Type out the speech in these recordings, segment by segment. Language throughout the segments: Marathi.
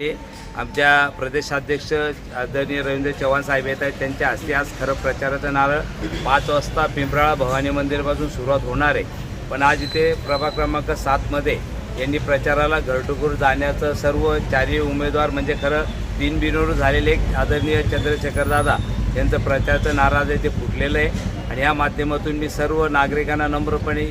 आमच्या प्रदेशाध्यक्ष आदरणीय रवींद्र चव्हाण साहेब येत आहेत. त्यांच्या हस्ते आज खरं प्रचाराचं नारळ पाच वाजता पिंपराळा भवानी मंदिरपासून सुरुवात होणार आहे. पण आज इथे प्रभाग क्रमांक सातमध्ये यांनी प्रचाराला घरटुकूर जाण्याचं सर्व चारही उमेदवार म्हणजे खरं तीन बिनोर झालेले एक आदरणीय चंद्रशेखर दादा यांचं प्रचाराचं नाराज आहे ते फुटलेलं आहे. आणि या माध्यमातून मी सर्व नागरिकांना नम्रपणे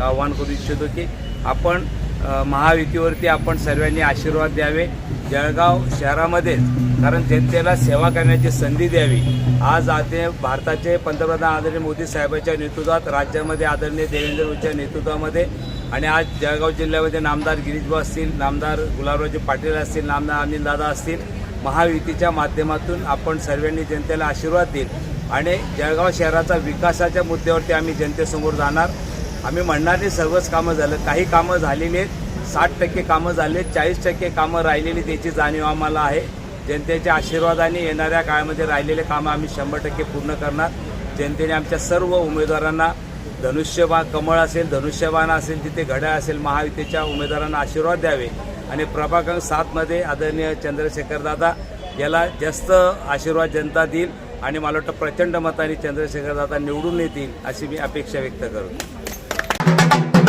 आवाहन करू इच्छितो की आपण महायुतीवरती आपण सर्वांनी आशीर्वाद द्यावे जळगाव शहरामध्येच कारण जनतेला सेवा करण्याची संधी द्यावी. आज आते भारताचे पंतप्रधान आदरणीय मोदी साहेबांच्या नेतृत्वात राज्यामध्ये आदरणीय देवेंद्रच्या नेतृत्वामध्ये आणि आज जळगाव जिल्ह्यामध्ये नामदार गिरीशभाऊ असतील नामदार गुलाबरावजी पाटील असतील नामदार अनिलदादा असतील महायुतीच्या माध्यमातून आपण सर्वांनी जनतेला आशीर्वाद देईल. आणि जळगाव शहराचा विकासाच्या मुद्द्यावरती आम्ही जनतेसमोर जाणार. आम्ही म्हणणार नाही सर्वच कामं झालं. काही कामं झालेली आहेत. साठ टक्के कामं झाले आहेत. चाळीस टक्के कामं राहिलेली त्याची जाणीव आम्हाला आहे. जनतेच्या आशीर्वादाने येणाऱ्या काळामध्ये राहिलेले कामं आम्ही शंभर टक्के पूर्ण करणार. जनतेने आमच्या सर्व उमेदवारांना धनुष्यबाण कमळ असेल धनुष्यबाण असेल तिथे घड्याळ असेल महायुतीच्या उमेदवारांना आशीर्वाद द्यावे. आणि प्रभाग सातमध्ये आदरणीय चंद्रशेखरदादा याला जास्त आशीर्वाद जनता देईल आणि मला वाटतं प्रचंड मताने चंद्रशेखरदादा निवडून येतील अशी मी अपेक्षा व्यक्त करतो Thank you.